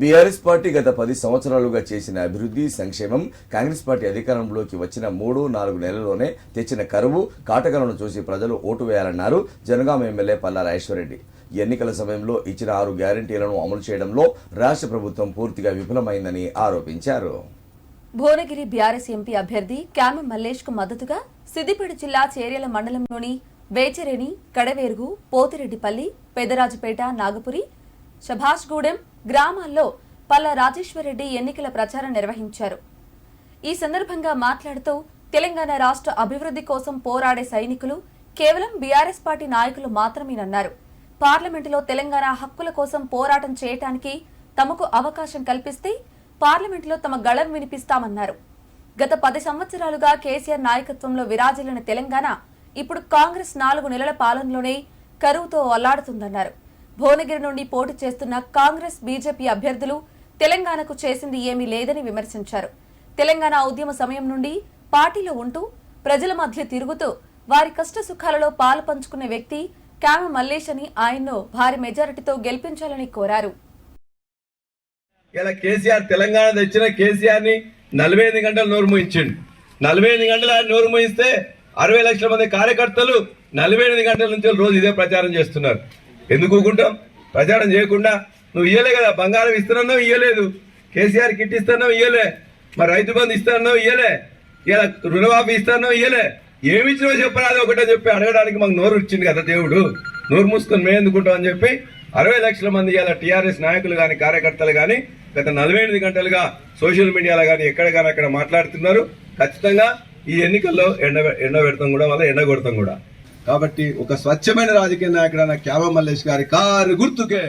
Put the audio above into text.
BRS party గత పది సంవత్సరాలుగా చేసిన అభివృద్ధి సంక్షేమం కాంగ్రెస్ పార్టీ అధికారంలోకి వచ్చిన మూడు నాలుగు నెలల్లోనే తెచ్చిన కరువు కాటకలను చూసి ప్రజలు ఓటు వేయాలన్నారు జనగాం ఎమ్మెల్యే పల్లా రాజేశ్వరరెడ్డి. ఎన్నికల సమయంలో ఇచ్చిన ఆరు గ్యారంటీలను అమలు చేయడంలో రాష్ట్ర ప్రభుత్వం పూర్తిగా విఫలమైందని ఆరోపించారు. భువనగిరి బీఆర్ఎస్ ఎంపీ అభ్యర్థి క్యామ మల్లేష్కు మద్దతుగా సిద్దిపేట జిల్లా చేర్యల మండలంలోని వేచరేని కడవేరుగు పోతిరెడ్డిపల్లి పెదరాజుపేట నాగపురి శభాష్గూడెం గ్రామాల్లో పల్ల రాజేశ్వరరెడ్డి ఎన్నికల ప్రచారం నిర్వహించారు. ఈ సందర్భంగా మాట్లాడుతూ తెలంగాణ రాష్ట్ర అభివృద్ధి కోసం పోరాడే సైనికులు కేవలం బీఆర్ఎస్ పార్టీ నాయకులు మాత్రమేనన్నారు. పార్లమెంటులో తెలంగాణ హక్కుల కోసం పోరాటం చేయటానికి తమకు అవకాశం కల్పిస్తే పార్లమెంటులో తమ గళం వినిపిస్తామన్నారు. గత పది సంవత్సరాలుగా కేసీఆర్ నాయకత్వంలో విరాజిల్లిన తెలంగాణ ఇప్పుడు కాంగ్రెస్ నాలుగు నెలల పాలనలోనే కరువుతో అల్లాడుతుందన్నారు. భువనగిరి నుండి పోటీ చేస్తున్న కాంగ్రెస్ బీజేపీ అభ్యర్థులు తెలంగాణకు చేసింది ఏమీ లేదని విమర్శించారు. తెలంగాణ ఉద్యమ సమయం నుండి పార్టీలో ఉంటూ ప్రజల మధ్య తిరుగుతూ వారి కష్ట సుఖాలలో పాలు పంచుకునే వ్యక్తి క్యామ మల్లేష్ అని ఆయన్ను భారీ మెజారిటీతో గెలిపించాలని కోరారు. ఇలా కేసీఆర్ తెలంగాణ తెచ్చిన కేసీఆర్ని నలభై ఐదు గంటలు నోరు మూయించిండు. నలభై ఐదు గంటలు ఆయన నోరు మూయిస్తే అరవై లక్షల మంది కార్యకర్తలు నలభై ఎనిమిది గంటల నుంచి రోజు ఇదే ప్రచారం చేస్తున్నారు. ఎందుకు ఊకుంటాం ప్రచారం చేయకుండా నువ్వు ఇయ్యలే కదా బంగారం ఇస్తున్నావు ఇయ్యలేదు. కేసీఆర్ కిట్ ఇస్తున్నావు ఇయ్యలే. మరి రైతు బంధు ఇస్తున్నావు ఇయ్యలే. ఇలా రుణమాఫీ ఇస్తున్నావు ఇయ్యలే. ఏమి ఇచ్చినావో చెప్పరాదు ఒకటే చెప్పి అడగడానికి మాకు నోరు ఇచ్చింది కదా దేవుడు. నోరు మూసుకొని మేము ఎందుకుంటాం అని చెప్పి అరవై లక్షల మంది ఇలా టీఆర్ఎస్ నాయకులు కానీ కార్యకర్తలు కానీ గత నలభై ఎనిమిది గంటలుగా సోషల్ మీడియాలో కానీ ఎక్కడ కానీ అక్కడ మాట్లాడుతున్నారు. ఖచ్చితంగా ఈ ఎన్నికల్లో ఎండ ఎండ పెడతాం కూడా వల్ల ఎండ కొడతాం కూడా. కాబట్టి ఒక స్వచ్ఛమైన రాజకీయ నాయకుడైన క్యామ మల్లేష్ గారి కారు గుర్తుకే